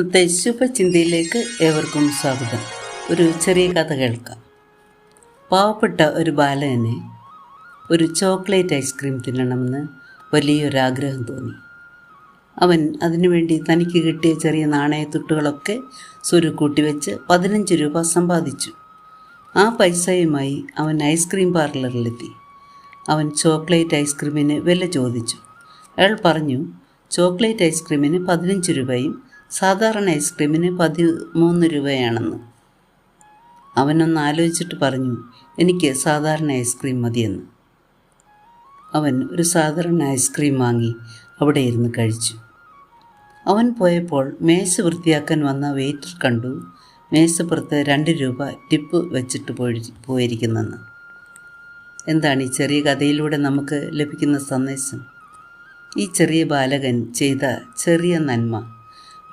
ഇന്നത്തെ ശുഭചിന്തയിലേക്ക് ഏവർക്കും സ്വാഗതം. ഒരു ചെറിയ കഥ കേൾക്കാം. പാവപ്പെട്ട ഒരു ബാലനെ ഒരു ചോക്ലേറ്റ് ഐസ്ക്രീം തിന്നണമെന്ന് വലിയൊരാഗ്രഹം തോന്നി. അവൻ അതിനുവേണ്ടി തനിക്ക് കിട്ടിയ ചെറിയ നാണയത്തുട്ടുകളൊക്കെ സ്വരുക്കൂട്ടി വെച്ച് പതിനഞ്ച് രൂപ സമ്പാദിച്ചു. ആ പൈസയുമായി അവൻ ഐസ്ക്രീം പാർലറിലെത്തി. അവൻ ചോക്ലേറ്റ് ഐസ്ക്രീമിന് വില ചോദിച്ചു. അയാൾ പറഞ്ഞു ചോക്ലേറ്റ് ഐസ്ക്രീമിന് പതിനഞ്ച് രൂപയും സാധാരണ ഐസ്ക്രീമിന് പതിമൂന്ന് രൂപയാണെന്ന്. അവനൊന്ന് ആലോചിച്ചിട്ട് പറഞ്ഞു എനിക്ക് സാധാരണ ഐസ്ക്രീം മതിയെന്ന്. അവൻ ഒരു സാധാരണ ഐസ്ക്രീം വാങ്ങി അവിടെ ഇരുന്ന് കഴിച്ചു. അവൻ പോയപ്പോൾ മേശ വൃത്തിയാക്കാൻ വന്ന വെയിറ്റർ കണ്ടു മേശപ്പുറത്ത് രണ്ട് രൂപ ടിപ്പ് വെച്ചിട്ട് പോയി പോയിരിക്കുന്നെന്ന്. എന്താണ് ഈ ചെറിയ കഥയിലൂടെ നമുക്ക് ലഭിക്കുന്ന സന്ദേശം? ഈ ചെറിയ ബാലകൻ ചെയ്ത ചെറിയ നന്മ.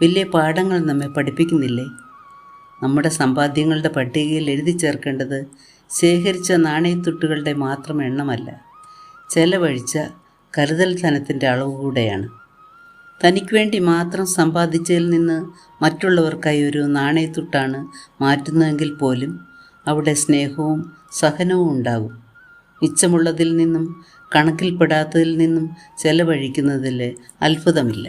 വലിയ പാഠങ്ങൾ നമ്മെ പഠിപ്പിക്കുന്നില്ലേ? നമ്മുടെ സമ്പാദ്യങ്ങളുടെ പട്ടികയിൽ എഴുതി ചേർക്കേണ്ടത് ശേഖരിച്ച നാണയത്തുട്ടുകളുടെ മാത്രം എണ്ണമല്ല ചെലവഴിച്ച കരുതൽ ധനത്തിന്റെ അളവ് കൂടെയാണ്. തനിക്ക് വേണ്ടി മാത്രം സമ്പാദിച്ചതിൽ നിന്ന് മറ്റുള്ളവർക്കായി ഒരു നാണയത്തുട്ടാണ് മാറ്റുന്നതെങ്കിൽ പോലും അവിടെ സ്നേഹവും സഹനവും ഉണ്ടാകും. മിച്ചമുള്ളതിൽ നിന്നും കണക്കിൽപ്പെടാത്തതിൽ നിന്നും ചെലവഴിക്കുന്നതിൽ അത്ഭുതമില്ല.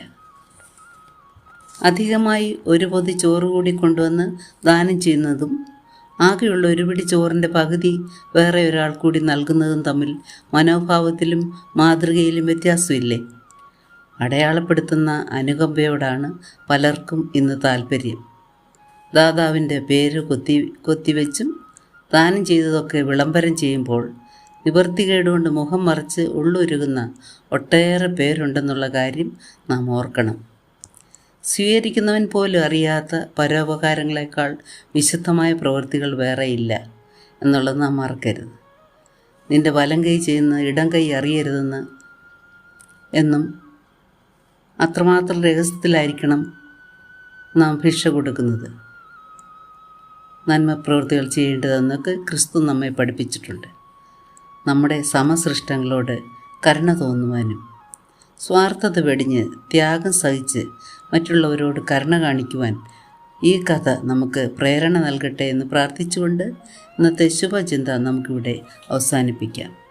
അധികമായി ഒരു പൊതി ചോറ് കൂടി കൊണ്ടുവന്ന് ദാനം ചെയ്യുന്നതും ആകെയുള്ള ഒരു പിടി ചോറിന്റെ പകുതി വേറെ ഒരാൾ കൂടി നൽകുന്നതും തമ്മിൽ മനോഭാവത്തിലും മാതൃകയിലും വ്യത്യാസമില്ലേ? അടയാളപ്പെടുത്തുന്ന അനുകമ്പയോടാണ് പലർക്കും ഇന്ന് താല്പര്യം ദാതാവിന്റെ പേര് കൊത്തി കൊത്തിവെച്ചും ദാനം ചെയ്തതൊക്കെ വിളംബരം ചെയ്യുമ്പോൾ നിവർത്തികേടുകൊണ്ട് മുഖം മറിച്ച് ഉള്ളുരുകുന്ന ഒട്ടേറെ പേരുണ്ടെന്നുള്ള കാര്യം നാം ഓർക്കണം. സ്വീകരിക്കുന്നവൻ പോലും അറിയാത്ത പരോപകാരങ്ങളെക്കാൾ വിശുദ്ധമായ പ്രവൃത്തികൾ വേറെയില്ല എന്നുള്ളത് നാം മറക്കരുത്. നിന്റെ വലം കൈ ചെയ്യുന്ന ഇടം കൈ അറിയരുതെന്ന് എന്നും അത്രമാത്രം രഹസ്യത്തിലായിരിക്കണം നാം ഭിക്ഷ കൊടുക്കുന്നത്. നന്മ പ്രവൃത്തികൾ ചെയ്യേണ്ടതെന്നൊക്കെ ക്രിസ്തു നമ്മെ പഠിപ്പിച്ചിട്ടുണ്ട്. നമ്മുടെ സമസൃഷ്ടങ്ങളോട് കരുണ തോന്നുവാനും സ്വാർത്ഥത വെടിഞ്ഞ് ത്യാഗം സഹിച്ച് മറ്റുള്ളവരോട് കരുണ കാണിക്കുവാൻ ഈ കഥ നമുക്ക് പ്രേരണ നൽകട്ടെ എന്ന് പ്രാർത്ഥിച്ചുകൊണ്ട് ഇന്നത്തെ ശുഭചിന്ത നമുക്കിവിടെ അവസാനിപ്പിക്കാം.